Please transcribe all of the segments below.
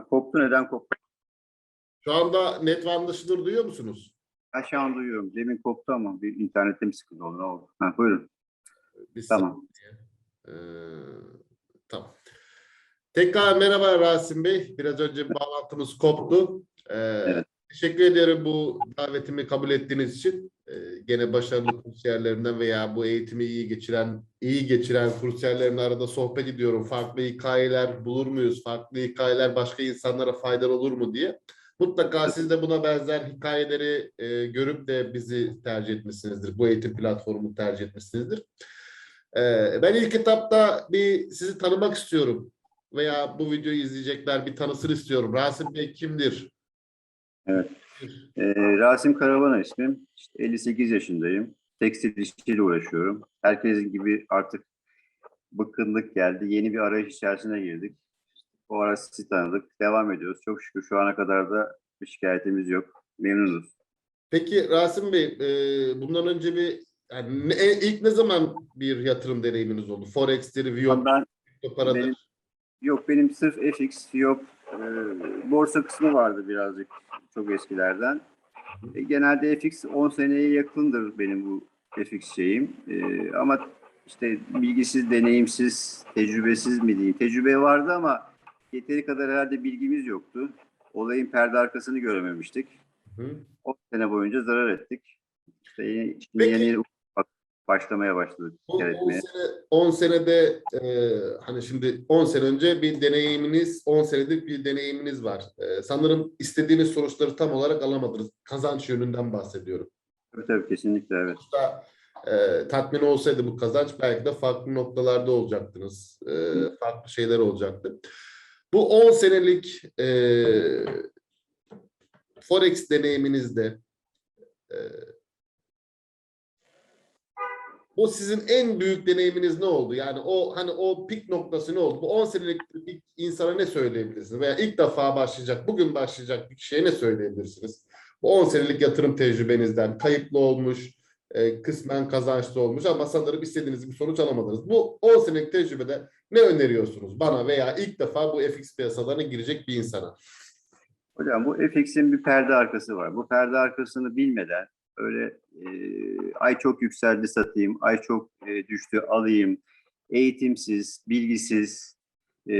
Koptu neden koptu? Şu anda net ve anlaşılır duyuyor musunuz? Ben şu an duyuyorum. Demin koptu ama bir internette mi sıkıntı oldu? Ne oldu? Ha, buyurun. Bir Tamam. Ee, tamam. Tekrar merhaba Rasim Bey. Biraz önce bağlantımız koptu. Ee, Evet. Teşekkür ederim bu davetimi kabul ettiğiniz için. Ee, gene başarılı kursiyerlerinden veya bu eğitimi iyi geçiren, iyi geçiren kursiyerlerin arada sohbet ediyorum. Farklı hikayeler bulur muyuz? Farklı hikayeler başka insanlara faydalı olur mu diye. Mutlaka siz de buna benzer hikayeleri e, görüp de bizi tercih etmişsinizdir. Bu eğitim platformunu tercih etmişsinizdir. Ee, ben ilk etapta bir sizi tanımak istiyorum. Veya bu videoyu izleyecekler bir tanısın istiyorum. Rasim Bey kimdir? Ee, Rasim Karavana ismim. İşte 58 yaşındayım. Tekstil işiyle uğraşıyorum. Herkes gibi artık bıkkınlık geldi. Yeni bir arayış içerisine girdik. O ara sizi tanıdık. Devam ediyoruz. Çok şükür şu ana kadar da bir şikayetimiz yok. Memnunuz. Peki Rasim Bey, e, bundan önce bir yani ne- e, ilk ne zaman bir yatırım deneyiminiz oldu? Forex'tir, Viyop, Ben kripto paradır. benim- Yok benim sırf FX, FIOP, e, borsa kısmı vardı birazcık çok eskilerden. E, genelde FX 10 seneye yakındır benim bu FX şeyim. E, ama işte bilgisiz, deneyimsiz, tecrübesiz mi diyeyim. Tecrübe vardı ama yeteri kadar herhalde bilgimiz yoktu. Olayın perde arkasını görememiştik. Hı. 10 sene boyunca zarar ettik. İşte yeni, Peki- yeni başlamaya başladık Bu kar 10 etmeye. sene, 10 senede e, hani şimdi 10 sene önce bir deneyiminiz, 10 senedir bir deneyiminiz var. E, sanırım istediğiniz sonuçları tam olarak alamadınız. Kazanç yönünden bahsediyorum. Tabii tabii kesinlikle evet. Sonuçta e, tatmin olsaydı bu kazanç belki de farklı noktalarda olacaktınız. E, farklı şeyler olacaktı. Bu 10 senelik e, Forex deneyiminizde e, bu sizin en büyük deneyiminiz ne oldu? Yani o hani o pik noktası ne oldu? Bu 10 senelik bir insana ne söyleyebilirsiniz? Veya ilk defa başlayacak, bugün başlayacak bir kişiye ne söyleyebilirsiniz? Bu 10 senelik yatırım tecrübenizden kayıplı olmuş, e, kısmen kazançlı olmuş ama sanırım istediğiniz bir sonuç alamadınız. Bu 10 senelik tecrübede ne öneriyorsunuz bana veya ilk defa bu FX piyasalarına girecek bir insana? Hocam bu FX'in bir perde arkası var. Bu perde arkasını bilmeden öyle e, ay çok yükseldi satayım, ay çok e, düştü alayım, eğitimsiz, bilgisiz, e,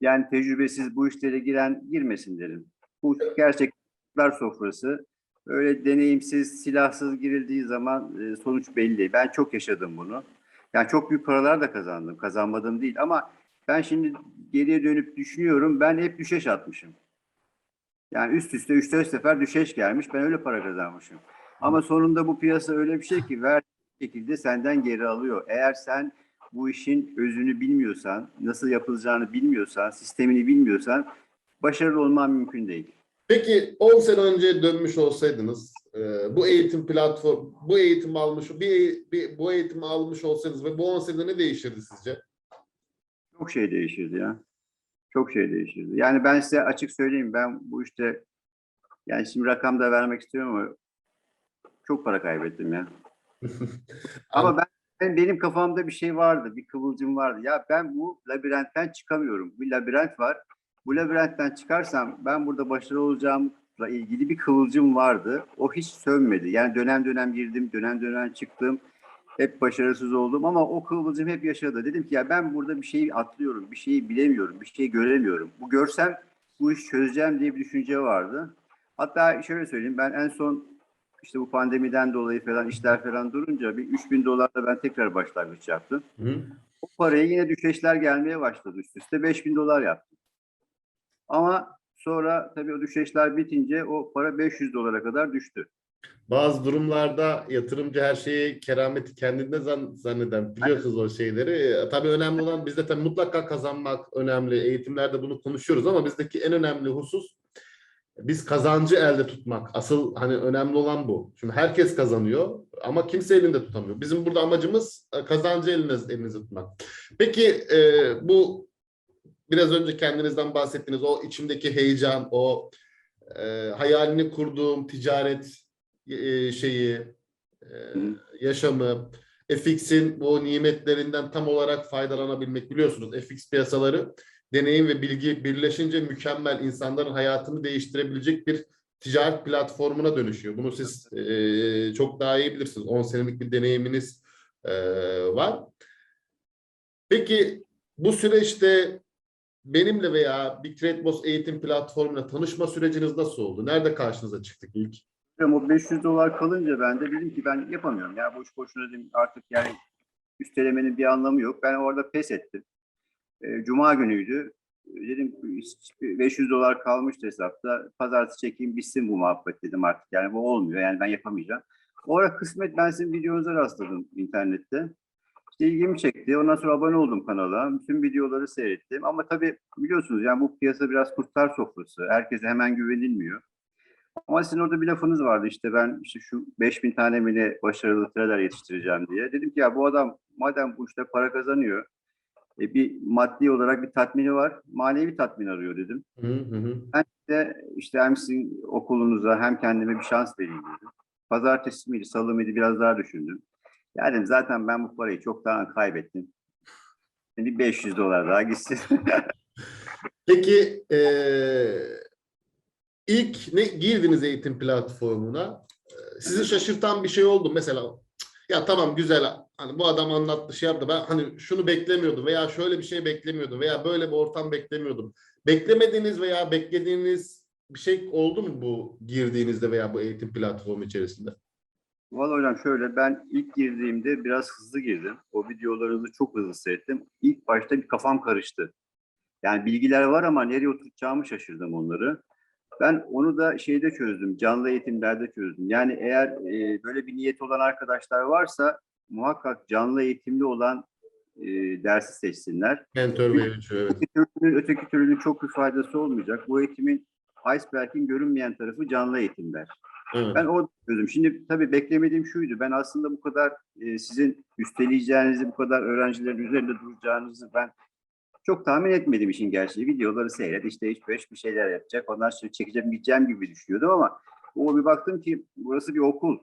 yani tecrübesiz bu işlere giren girmesin derim. Bu gerçekler sofrası. Öyle deneyimsiz, silahsız girildiği zaman e, sonuç belli. Ben çok yaşadım bunu. Yani çok büyük paralar da kazandım. Kazanmadım değil ama ben şimdi geriye dönüp düşünüyorum. Ben hep düşeş atmışım. Yani üst üste 3-4 sefer düşeş gelmiş. Ben öyle para kazanmışım. Ama sonunda bu piyasa öyle bir şey ki ver şekilde senden geri alıyor. Eğer sen bu işin özünü bilmiyorsan, nasıl yapılacağını bilmiyorsan, sistemini bilmiyorsan başarılı olman mümkün değil. Peki 10 sene önce dönmüş olsaydınız e, bu eğitim platform, bu eğitim almış, bir, bir bu eğitimi almış olsaydınız ve bu 10 senede ne değişirdi sizce? Çok şey değişirdi ya. Çok şey değişirdi. Yani ben size açık söyleyeyim ben bu işte yani şimdi rakam da vermek istiyorum ama çok para kaybettim ya. Ama ben, ben- benim kafamda bir şey vardı, bir kıvılcım vardı. Ya ben bu labirentten çıkamıyorum. Bir labirent var. Bu labirentten çıkarsam ben burada başarılı olacağımla ilgili bir kıvılcım vardı. O hiç sönmedi. Yani dönem dönem girdim, dönem dönem çıktım. Hep başarısız oldum ama o kıvılcım hep yaşadı. Dedim ki ya ben burada bir şeyi atlıyorum, bir şeyi bilemiyorum, bir şeyi göremiyorum. Bu görsem bu işi çözeceğim diye bir düşünce vardı. Hatta şöyle söyleyeyim ben en son işte bu pandemiden dolayı falan işler falan durunca bir 3000 dolarla ben tekrar başlangıç yaptım. Hı? O paraya yine düşeşler gelmeye başladı üst üste 5000 dolar yaptım. Ama sonra tabii o düşeşler bitince o para 500 dolara kadar düştü. Bazı durumlarda yatırımcı her şeyi kerameti kendinde zan- zanneden biliyorsunuz o şeyleri. E, Tabii önemli olan bizde tabii mutlaka kazanmak önemli. Eğitimlerde bunu konuşuyoruz ama bizdeki en önemli husus biz kazancı elde tutmak. Asıl hani önemli olan bu. Şimdi herkes kazanıyor ama kimse elinde tutamıyor. Bizim burada amacımız e, kazancı eliniz, elinizde tutmak. Peki e, bu biraz önce kendinizden bahsettiğiniz o içimdeki heyecan, o e, hayalini kurduğum ticaret e, şeyi, e, yaşamı, FX'in bu nimetlerinden tam olarak faydalanabilmek biliyorsunuz. FX piyasaları deneyim ve bilgi birleşince mükemmel insanların hayatını değiştirebilecek bir ticaret platformuna dönüşüyor. Bunu siz e, çok daha iyi bilirsiniz. 10 senelik bir deneyiminiz e, var. Peki bu süreçte benimle veya Big Trade Boss eğitim platformuyla tanışma süreciniz nasıl oldu? Nerede karşınıza çıktık ilk? Hocam o 500 dolar kalınca ben de dedim ki ben yapamıyorum ya boş boşuna dedim artık yani üstelemenin bir anlamı yok. Ben orada pes ettim. E, Cuma günüydü. Dedim 500 dolar kalmıştı hesapta. Pazartesi çekeyim bitsin bu muhabbet dedim artık. Yani bu olmuyor yani ben yapamayacağım. O ara kısmet ben sizin videonuza rastladım internette. İşte ilgimi çekti. Ondan sonra abone oldum kanala. Bütün videoları seyrettim. Ama tabii biliyorsunuz yani bu piyasa biraz kurtlar sofrası. Herkese hemen güvenilmiyor. Ama sizin orada bir lafınız vardı işte ben işte şu 5000 tane mi ne başarılı trader yetiştireceğim diye. Dedim ki ya bu adam madem bu işte para kazanıyor e, bir maddi olarak bir tatmini var manevi tatmin arıyor dedim. Hı hı. Ben de işte hem sizin okulunuza hem kendime bir şans vereyim dedim. Pazartesi miydi salı mıydı biraz daha düşündüm. Ya dedim zaten ben bu parayı çoktan kaybettim. Şimdi 500 dolar daha gitsin. Peki eee, ilk ne girdiniz eğitim platformuna? Eee, Sizi şaşırtan bir şey oldu mesela. "Cık, Ya tamam güzel hani bu adam anlattı şey yaptı ben hani şunu beklemiyordum veya şöyle bir şey beklemiyordum veya böyle bir ortam beklemiyordum. Beklemediğiniz veya beklediğiniz bir şey oldu mu bu girdiğinizde veya bu eğitim platformu içerisinde? Vallahi hocam şöyle ben ilk girdiğimde biraz hızlı girdim. O videolarınızı çok hızlı seyrettim. İlk başta bir kafam karıştı. Yani bilgiler var ama nereye oturtacağımı şaşırdım onları. Ben onu da şeyde çözdüm, canlı eğitimlerde çözdüm. Yani eğer e, böyle bir niyet olan arkadaşlar varsa muhakkak canlı eğitimli olan e, dersi seçsinler. Mentor ve evet. Öteki türlünün, öteki türlünün çok bir faydası olmayacak. Bu eğitimin iceberg'in görünmeyen tarafı canlı eğitimler. Evet. Ben o çözdüm. Şimdi tabii beklemediğim şuydu. Ben aslında bu kadar e, sizin üsteleyeceğinizi, bu kadar öğrencilerin üzerinde duracağınızı ben çok tahmin etmedim işin gerçeği. Videoları seyret, işte hiç beş bir şeyler yapacak. Ondan sonra çekeceğim, gideceğim gibi düşünüyordum ama o bir baktım ki burası bir okul.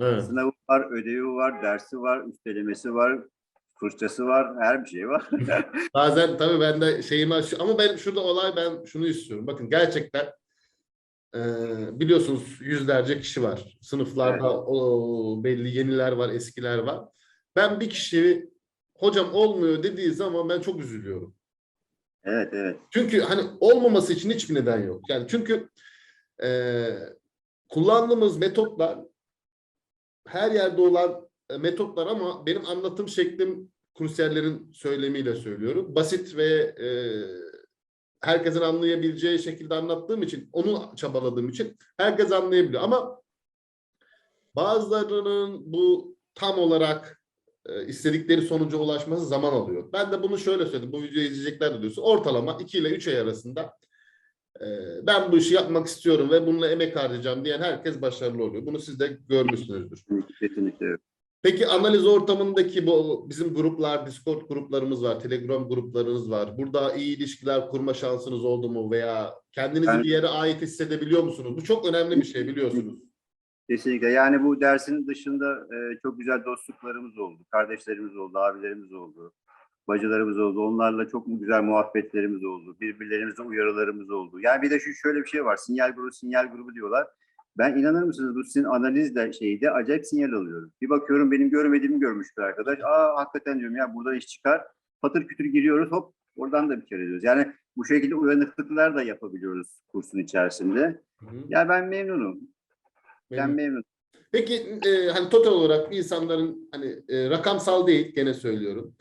Evet. Sınavı var, ödevi var, dersi var, üstelemesi var, fırçası var, her bir şey var. Bazen tabii ben de şeyimi aş- ama ben şurada olay ben şunu istiyorum. Bakın gerçekten e, biliyorsunuz yüzlerce kişi var. Sınıflarda o, belli yeniler var, eskiler var. Ben bir kişi hocam olmuyor dediği zaman ben çok üzülüyorum. evet, evet. Çünkü hani olmaması için hiçbir neden yok. Yani çünkü e, kullandığımız metotlar her yerde olan e, metotlar ama benim anlatım şeklim kursiyerlerin söylemiyle söylüyorum. Basit ve e, herkesin anlayabileceği şekilde anlattığım için, onu çabaladığım için herkes anlayabiliyor. Ama bazılarının bu tam olarak istedikleri sonuca ulaşması zaman alıyor. Ben de bunu şöyle söyledim. Bu videoyu izleyecekler de diyorsun. Ortalama 2 ile 3 ay arasında e, ben bu işi yapmak istiyorum ve bununla emek harcayacağım diyen herkes başarılı oluyor. Bunu siz de görmüşsünüzdür. Kesinlikle. evet. Peki analiz ortamındaki bu bizim gruplar, Discord gruplarımız var, Telegram gruplarınız var. Burada iyi ilişkiler kurma şansınız oldu mu veya kendinizi Ben- bir yere ait hissedebiliyor musunuz? Bu çok önemli bir şey biliyorsunuz. Kesinlikle. Yani bu dersin dışında e, çok güzel dostluklarımız oldu. Kardeşlerimiz oldu, abilerimiz oldu. Bacılarımız oldu. Onlarla çok güzel muhabbetlerimiz oldu. Birbirlerimize uyarılarımız oldu. Yani bir de şu şöyle bir şey var. Sinyal grubu, sinyal grubu diyorlar. Ben inanır mısınız bu sizin analizle şeyde acayip sinyal alıyorum. Bir bakıyorum benim görmediğimi görmüş bir arkadaş. Aa hakikaten diyorum ya burada iş çıkar. Patır kütür giriyoruz hop oradan da bir kere ediyoruz. Yani bu şekilde uyanıklıklar da yapabiliyoruz kursun içerisinde. Hı hı. Ya ben memnunum. Ben Memnun. Peki e, hani total olarak insanların hani e, rakamsal değil gene söylüyorum.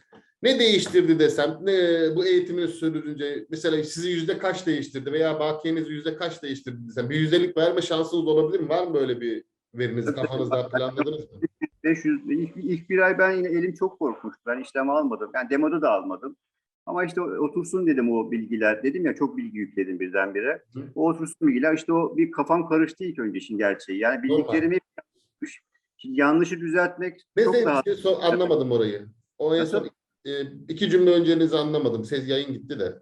Ne değiştirdi desem, ne, bu eğitimini sürdürünce mesela sizi yüzde kaç değiştirdi veya bakiyenizi yüzde kaç değiştirdi desem bir yüzdelik verme şansınız olabilir mi? Var mı böyle bir verinizi kafanızda planladınız mı? 500 ilk, ilk bir ay ben yine elim çok korkmuştu. Ben işlem almadım. Yani demoda da almadım. Ama işte otursun dedim o bilgiler. Dedim ya çok bilgi yükledim birdenbire. Hı. O otursun bilgiler. İşte o bir kafam karıştı ilk önce işin gerçeği. Yani bildiklerimi hep yanlış. Şimdi yanlışı düzeltmek Ne çok daha şey, so- anlamadım orayı. O en son e, iki cümle öncenizi anlamadım. Ses yayın gitti de.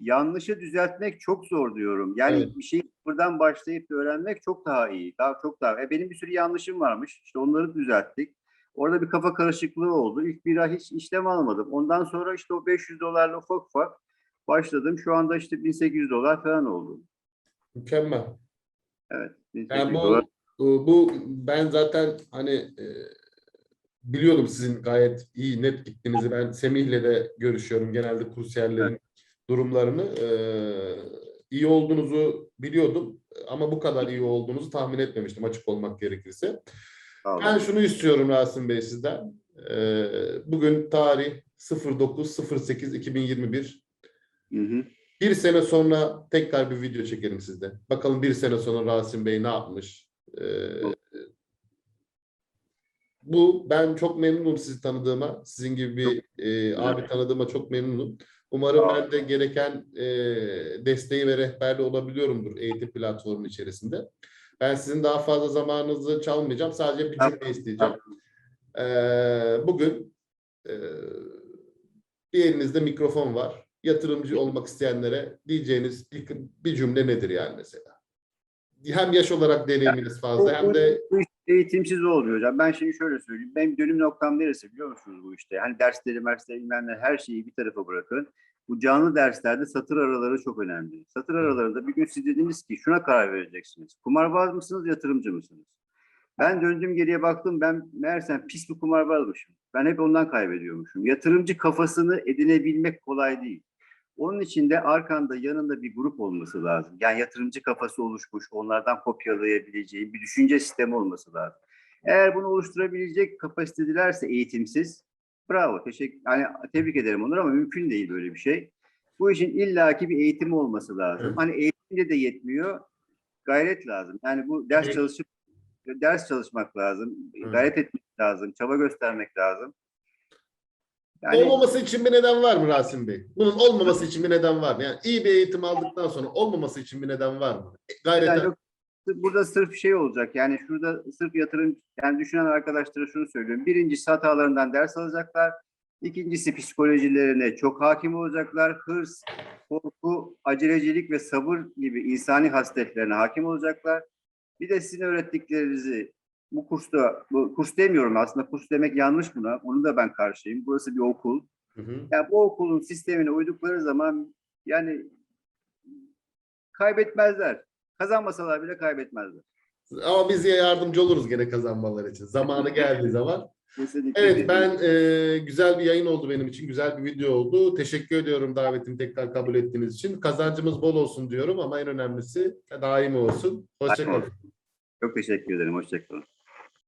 yanlışı düzeltmek çok zor diyorum. Yani Evet. bir şeyi buradan başlayıp öğrenmek çok daha iyi. Daha çok daha. E benim bir sürü yanlışım varmış. İşte onları düzelttik. Orada bir kafa karışıklığı oldu. İlk bir ay hiç işlem almadım. Ondan sonra işte o 500 dolarla ufak ufak başladım. Şu anda işte 1800 dolar falan oldu. Mükemmel. Evet. 1800 Yani bu, dolar. bu ben zaten hani e, biliyordum sizin gayet iyi net gittiğinizi. Ben Semih'le de görüşüyorum genelde kursiyerlerin durumlarını. E, iyi olduğunuzu biliyordum ama bu kadar iyi olduğunuzu tahmin etmemiştim açık olmak gerekirse. Olun. Ben şunu istiyorum Rasim Bey sizden. E, bugün tarih 09.08.2021. Hı hı. Bir sene sonra tekrar bir video çekelim sizde. Bakalım bir sene sonra Rasim Bey ne yapmış? Ee, bu ben çok memnunum sizi tanıdığıma. Sizin gibi bir e, abi tanıdığıma çok memnunum. Umarım ben de gereken e, desteği ve rehberliği olabiliyorumdur eğitim platformu içerisinde. Ben sizin daha fazla zamanınızı çalmayacağım. Sadece bir cümle isteyeceğim. Ee, bugün e, bir elinizde mikrofon var. Yatırımcı olmak isteyenlere diyeceğiniz bir, bir cümle nedir yani mesela? Hem yaş olarak deneyiminiz fazla hem de Bu iş eğitimsiz olmuyor hocam. Ben şimdi şöyle söyleyeyim. Benim dönüm noktam neresi biliyor musunuz bu işte? Hani dersleri, bilmem ne, her şeyi bir tarafa bırakın. Bu canlı derslerde satır araları çok önemli. Satır aralarında bir gün siz dediniz ki şuna karar vereceksiniz. Kumarbaz mısınız, yatırımcı mısınız? Ben döndüm geriye baktım. Ben meğersem pis bir kumarbazmışım. Ben hep ondan kaybediyormuşum. Yatırımcı kafasını edinebilmek kolay değil. Onun için de arkanda yanında bir grup olması lazım. Yani yatırımcı kafası oluşmuş, onlardan kopyalayabileceği bir düşünce sistemi olması lazım. Eğer bunu oluşturabilecek kapasitedelerse eğitimsiz, bravo, teşekkür, yani tebrik ederim onları ama mümkün değil böyle bir şey. Bu işin illaki bir eğitimi olması lazım. Evet. Hani eğitimde de yetmiyor, gayret lazım. Yani bu ders Evet. çalışıp ders çalışmak lazım, Evet. gayret etmek lazım, çaba göstermek lazım. Yani olmaması için bir neden var mı Rasim Bey? Bunun olmaması için bir neden var mı? Yani iyi bir eğitim aldıktan sonra olmaması için bir neden var mı? Gayret Yani yok, burada sırf şey olacak yani şurada sırf yatırım yani düşünen arkadaşlara şunu söylüyorum. Birincisi hatalarından ders alacaklar. İkincisi psikolojilerine çok hakim olacaklar. Hırs, korku, acelecilik ve sabır gibi insani hasletlerine hakim olacaklar. Bir de sizin öğrettiklerinizi bu kursta, bu kurs demiyorum aslında kurs demek yanlış buna. Onu da ben karşıyım. Burası bir okul. Hı hı. Yani bu okulun sistemine uydukları zaman yani kaybetmezler. Kazanmasalar bile kaybetmezler. Ama biz ya yardımcı oluruz gene kazanmaları için. Zamanı geldiği zaman. Kesinlikle. Evet ben e, güzel bir yayın oldu benim için. Güzel bir video oldu. Teşekkür ediyorum davetimi tekrar kabul ettiğiniz için. Kazancımız bol olsun diyorum ama en önemlisi daimi olsun. Hoşçakalın. Çok teşekkür ederim. Hoşçakalın.